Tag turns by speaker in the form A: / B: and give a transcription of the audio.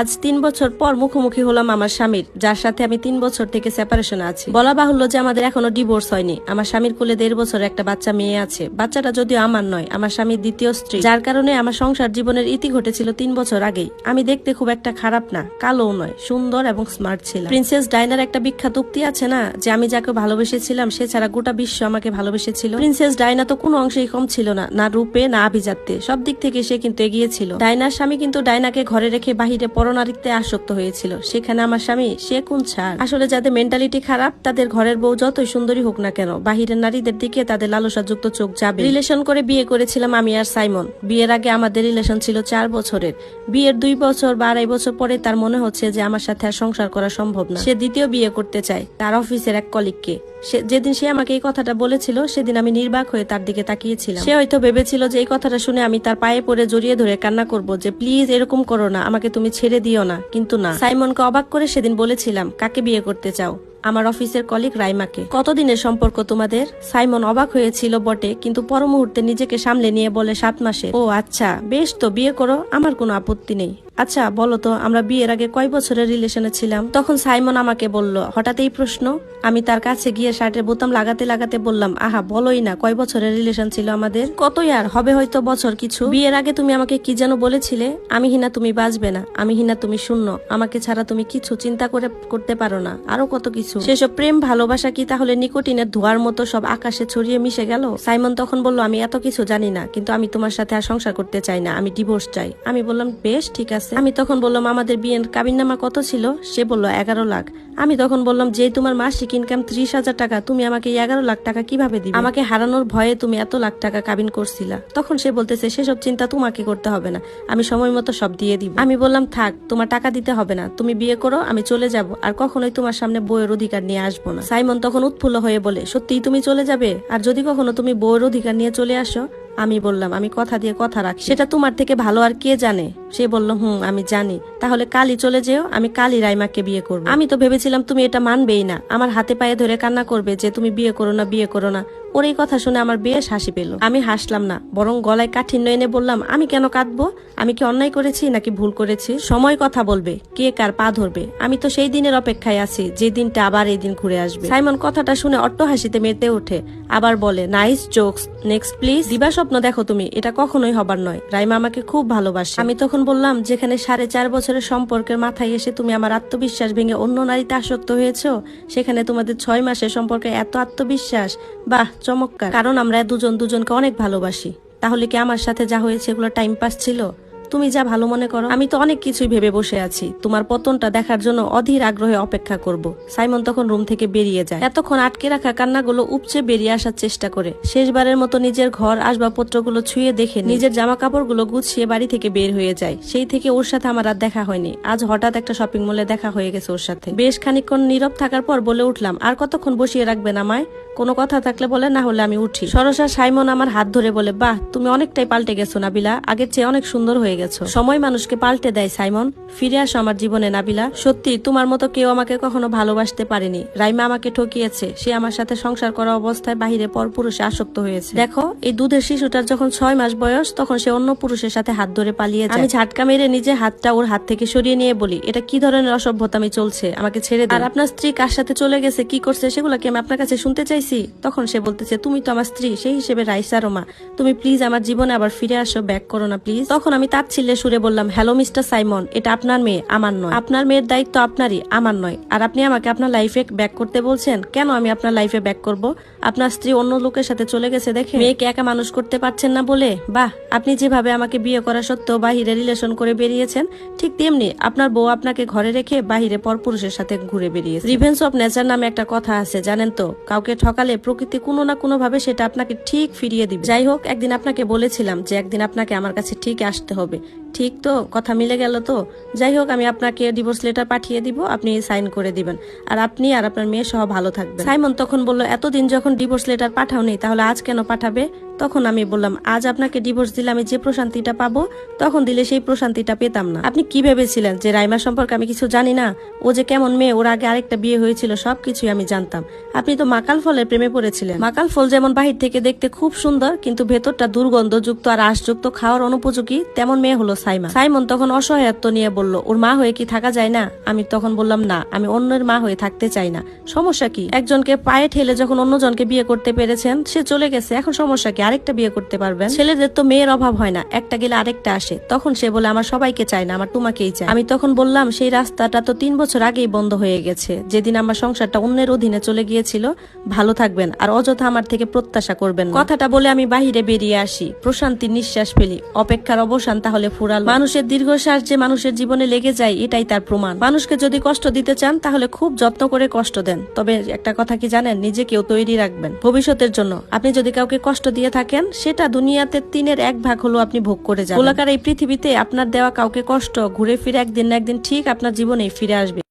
A: আজ তিন বছর পর মুখোমুখি হলাম আমার স্বামীর, যার সাথে আমি তিন বছর থেকে সেপারেশন আছি। বলা বাহুল্য যে আমাদের এখনও ডিভোর্স হয়নি। আমার স্বামীর কোলে দেড় বছর একটা বাচ্চা মেয়ে আছে। বাচ্চাটা যদিও আমার নয়, আমার স্বামীর দ্বিতীয় স্ত্রী। যার কারণে আমার সংসার জীবনের ইতি ঘটেছিল তিন বছর আগেই। আমি দেখতে খুব একটা খারাপ না কালো নয়, সুন্দর এবং স্মার্ট ছিলাম। প্রিন্সেস ডাইনার একটা বিখ্যাত উক্তি আছে না, যে আমি যাকে ভালোবেসেছিলাম, সে ছাড়া গোটা বিশ্ব আমাকে ভালোবেসেছিল। প্রিন্সেস ডাইনা তো কোনো অংশেই কম ছিল না না রূপে, না আভিজাত্যে। সব দিক থেকে সে কিন্তু এগিয়েছিল ডাইনার স্বামী কিন্তু ডাইনাকে ঘরে রেখে বাহিরে পরনারীতে আসক্ত হয়েছিল। সেখানে আমার স্বামী, সে কোন ছাড়? আসলে যাদের মেন্টালিটি খারাপ, তাদের ঘরের বউ যতই সুন্দরী হোক না কেন, বাহিরের নারীদের দিকে তাদের লালসাযুক্ত চোখ যাবে। রিলেশন করে বিয়ে করেছিলাম আমি আর সাইমন। বিয়ের আগে আমাদের রিলেশন ছিল চার বছরের। বিয়ের দুই বছর বা আড়াই বছর পরে তার মনে হচ্ছে যে আমার সাথে আর সংসার করা সম্ভব না। সে দ্বিতীয় বিয়ে করতে চায়, তার অফিসের এক কলিগকে যেদিন সে আমাকে এই কথাটা বলেছিল, সেদিন আমি নির্বাক হয়ে তার দিকে তাকিয়েছিলাম। সে হয়তো ভেবেছিল যে এই কথাটা শুনে আমি তার পায়ে পড়ে জড়িয়ে ধরে কান্না করব যে, প্লিজ এরকম করো না, আমাকে তুমি ছেড়ে দিও না। কিন্তু না। সাইমনকে অবাক করে সেদিন বলেছিলাম, কাকে বিয়ে করতে চাও? আমার অফিসের কলিগ রাইমাকে। কতদিনের সম্পর্ক তোমাদের? সাইমন অবাক হয়েছিল বটে, কিন্তু পর মুহূর্তে নিজেকে সামলে নিয়ে বলে, সাত মাসে ও আচ্ছা বেশ তো, বিয়ে করো, আমার কোনো আপত্তি নেই। আচ্ছা বলো তো, আমরা বিয়ের আগে কয় বছরের রিলেশনে ছিলাম? তখন সাইমন আমাকে বলল, হঠাৎ এই প্রশ্ন। আমি তার কাছে গিয়ে শার্টের বোতাম লাগাতে লাগাতে বললাম, আহা, বলোই না, কয় বছরের রিলেশন ছিল আমাদের? কত আর, হবে হয়তো বছর কিছু। বিয়ের আগে তুমি আমাকে কি যেন বলেছিলে? আমি হিনা, তুমি বাঁচবে না। আমি হিনা, তুমি শূন্য। আমাকে ছাড়া তুমি কিছু চিন্তা করে, করতে পারো না, আরও কত কিছু। সেসব প্রেম, ভালোবাসা কি তাহলে নিকোটিনের ধোয়ার মতো সব আকাশে ছড়িয়ে মিশে গেল? সাইমন তখন বলল, আমি এত কিছু জানি না, কিন্তু আমি তোমার সাথে আর সংসার করতে চাই না, আমি ডিভোর্স চাই। আমি বললাম, বেশ, ঠিক আছে। আমি তখন বললাম, আমাদের বিয়ের কাবিননামা কত ছিল? সে বলল, এগারো লাখ। আমি তখন বললাম, যে তোমার মাসিক ইনকাম ত্রিশ হাজার টাকা, তুমি আমাকে এগারো লাখ টাকা কীভাবে দিবে? আমাকে হারানোর ভয়ে তুমি এত লাখ টাকা কাবিন করছিলা। তখন সে বলতেছে, সেসব চিন্তা তোমাকে করতে হবে না, আমি সময় মতো সব দিয়ে দিব। আমি বললাম, থাক, তোমার টাকা দিতে হবে না, তুমি বিয়ে করো, আমি চলে যাব, আর কখনোই তোমার সামনে বইয়ের অধিকার নিয়ে আসব না। সাইমন তখন উৎফুল্ল হয়ে বলে, সত্যিই তুমি চলে যাবে? আর যদি কখনো তুমি বইয়ের অধিকার নিয়ে চলে আসো? আমি বললাম, আমি কথা দিয়ে কথা রাখি। সেটা তোমার থেকে ভালো আর কে জানে? সে বলল, হুম, আমি জানি। তাহলে কালই চলে যেও, আমি কালই রাইমাকে বিয়ে করব। আমি তো ভেবেছিলাম তুমি এটা মানবেই না। আমার হাতে পায়ে ধরে কান্না করবে যে, তুমি বিয়ে করো না, বিয়ে করো না। ওর এই কথা শুনে আমার বেশ হাসি পেল। আমি হাসলাম না, বরং গলায় কাঠিন্য এনে বললাম, আমি কেন কাঁদবো? আমি কি অন্যায় করেছি নাকি ভুল করেছি? সময় কথা বলবে, কে কার পা ধরবে? আমি তো সেই দিনের অপেক্ষায় আছি, যে দিনটা আবার এই দিন ঘুরে আসবে। সাইমন কথাটা শুনে অট্ট হাসিতে মেতে ওঠে, আবার বলে, নাইস জোকস, নেক্সট প্লিজ। দিবা স্বপ্ন দেখো তুমি, এটা কখনোই হবার নয়। রাইমা আমাকে খুব ভালোবাসে। আমি তখন বললাম, যেখানে সাড়ে চার বছরের সম্পর্কের মাথায় এসে তুমি আমার আত্মবিশ্বাস ভেঙে অন্য নারীতে আসক্ত হয়েছ, সেখানে তোমাদের ছয় মাসের সম্পর্কে এত আত্মবিশ্বাস। বাহ, চমৎকার। কারণ আমরা দুজন দুজনকে অনেক ভালোবাসি। তাহলে কি আমার সাথে যা হয়েছে এগুলো টাইম পাস ছিল? তুমি যা ভালো মনে করো, আমি তো অনেক কিছুই ভেবে বসে আছি। তোমার পতনটা দেখার জন্য অধীর আগ্রহে অপেক্ষা করব। সাইমন তখন রুম থেকে বেরিয়ে যায়। এতক্ষণ আটকে রাখা কান্নাগুলো উপচে বেরিয়ে আসার চেষ্টা করে। শেষবারের মতো নিজের ঘর, আসবাবপত্রগুলো ছুঁয়ে দেখে নিজের জামা কাপড়গুলো গুছিয়ে বাড়ি থেকে বের হয়ে যায়। সেই থেকে ওর সাথে আমার আর দেখা হয়নি। আজ হঠাৎ একটা শপিং মলে দেখা হয়ে গেছে ওর সাথে। বেশ খানিকক্ষণ নীরব থাকার পর বলে উঠলাম, আর কতক্ষণ বসিয়ে রাখবেন আমায় কোনো কথা থাকলে বলে, না হলে আমি উঠি। সরসা সাইমন আমার হাত ধরে বলে, বাহ, তুমি অনেকটাই পাল্টে গেছো নাবিলা, আগের চেয়ে অনেক সুন্দর হয়ে গেছো। সময় মানুষকে পাল্টে দেয় সাইমন। ফিরে আসো আমার জীবনে নাবিলা। সত্যি, তোমার মতো কেউ আমাকে কখনো ভালোবাসতে পারেনি। রাইমা আমাকে ঠকিয়েছে। সে আমার সাথে সংসার করা অবস্থায় বাহিরে পর পুরুষে আসক্ত হয়েছে। দেখো, এই দুধের শিশুটার যখন ছয় মাস বয়স, তখন সে অন্য পুরুষের সাথে হাত ধরে পালিয়ে যায়। আমি ঝাটকা মেরে নিজে হাতটা ওর হাত থেকে সরিয়ে নিয়ে বলি, এটা কি ধরনের অসভ্যতা আমি চলছে? আমাকে ছেড়ে আর আপনার স্ত্রী কার সাথে চলে গেছে, কি করছে, সেগুলো কি আমি আপনার কাছে শুনতে চাইছি তখন সে বলতেছে, তুমি তো আমার স্ত্রী, সেই হিসেবে রাইসা রোমা। তুমি প্লিজ আমার জীবনে আবার ফিরে আসো, ব্যাক করো না, প্লিজ। তখন আমি তার ছিলে সুরে বললাম, হ্যালো, মিস্টার সাইমন, এটা আপনার মেয়ে, আমার নয়। আপনার মেয়ের দায়িত্ব আপনারই, আমার নয়। আর আপনি আমাকে আপনার লাইফে ব্যাক করতে বলছেন? কেন আমি আপনার লাইফে ব্যাক করব? আপনার স্ত্রী অন্য লোকের সাথে চলে গেছে দেখে। মেয়েকে একা মানুষ করতে পারছেন না বলে? বাহ, আপনি যেভাবে আমাকে বিয়ে করা সত্ত্বেও বাহিরে রিলেশন করে বেরিয়েছেন, ঠিক তেমনি আপনার বউ আপনাকে ঘরে রেখে বাহিরে পরপুরুষের সাথে ঘুরে বেরিয়েছে। রিভেন্স অফ নেচার নামে একটা কথা আছে, জানেন তো? কাউকে ঠকালে প্রকৃতি কোনো না কোনো ভাবে সেটা আপনাকে ঠিক ফিরিয়ে দিবে। যাই হোক, একদিন আপনাকে বলেছিলাম যে একদিন আপনাকে আমার কাছে ঠিক আসতে হবে। ঠিক তো, কথা মিলে গেল তো। যাই হোক, আমি আপনাকে ডিভোর্স লেটার পাঠিয়ে দিব, আপনি সাইন করে দিবেন। আর আপনি আর আপনার মেয়ে সহ ভালো থাকবেন। সাইমন তখন বলল, এতদিন যখন ডিভোর্স লেটার পাঠাওনি, তাহলে আজ কেন পাঠাবে? তখন আমি বললাম, আজ আপনাকে ডিভোর্স দিলে আমি যে প্রশান্তিটা পাবো, তখন দিলে সেই প্রশান্তিটা পেতাম না। আপনি কি ভেবেছিলেন যে রাইমা সম্পর্কে আমি কিছু জানি না? ও যে কেমন মেয়ে, ওর আগে আরেকটা বিয়ে হয়েছিল, সবকিছুই আমি জানতাম। আপনি তো মাকাল ফলের প্রেমে পড়েছিলেন। মাকাল ফল যেমন বাহির থেকে দেখতে খুব সুন্দর, কিন্তু ভেতরটা দুর্গন্ধযুক্ত আর আশযুক্ত খাওয়ার অনুপযোগী, তেমন মেয়ে হলো সাইমা। সাইমন তখন অসহায়ত্ব নিয়ে বলল, ওর মা হয়ে কি থাকা যায় না? আমি তখন বললাম, না, আমি অন্যের মা হয়ে থাকতে চাই না। সমস্যা কি? একজনকে পায়ে ঠেলে যখন অন্যজনকে বিয়ে করতে পেরেছেন, সে চলে গেছে। এখন সমস্যা কি? আরেকটা বিয়ে করতে পারবেন? ছেলেদের তো মেয়ের অভাব হয় না। একটা গেলে আরেকটা আসে। তখন সে বলে, আমার সবাইকে চাই না, আমার তোমাকেই চাই আমি তখন বললাম, সেই রাস্তাটা তো তিন বছর আগেই বন্ধ হয়ে গেছে। যেদিন আমার সংসারটা অন্যের অধীনে চলে গিয়েছিল, ভালো থাকবেন আর অযথা আমার থেকে প্রত্যাশা করবেন কথাটা বলে আমি বাহিরে বেরিয়ে আসি। প্রশান্তির নিঃশ্বাস ফেলি। অপেক্ষার অবসান তাহলে ফুরাল মানুষের দীর্ঘশ্বাস যে মানুষের জীবনে লেগে যায়, এটাই তার প্রমাণ। মানুষকে যদি কষ্ট দিতে চান, তাহলে খুব যত্ন করে কষ্ট দেন। তবে একটা কথা কি জানেন? নিজেকেও তৈরি রাখবেন ভবিষ্যতের জন্য। আপনি যদি কাউকে কষ্ট দিয়ে থাকেন, সেটা দুনিয়াতে তিনের এক ভাগ হলো আপনি ভোগ করে যান গোলাকার এই পৃথিবীতে আপনার দেওয়া কাউকে কষ্ট, ঘুরে ফিরে একদিন না একদিন ঠিক আপনার জীবনে ফিরে আসবে।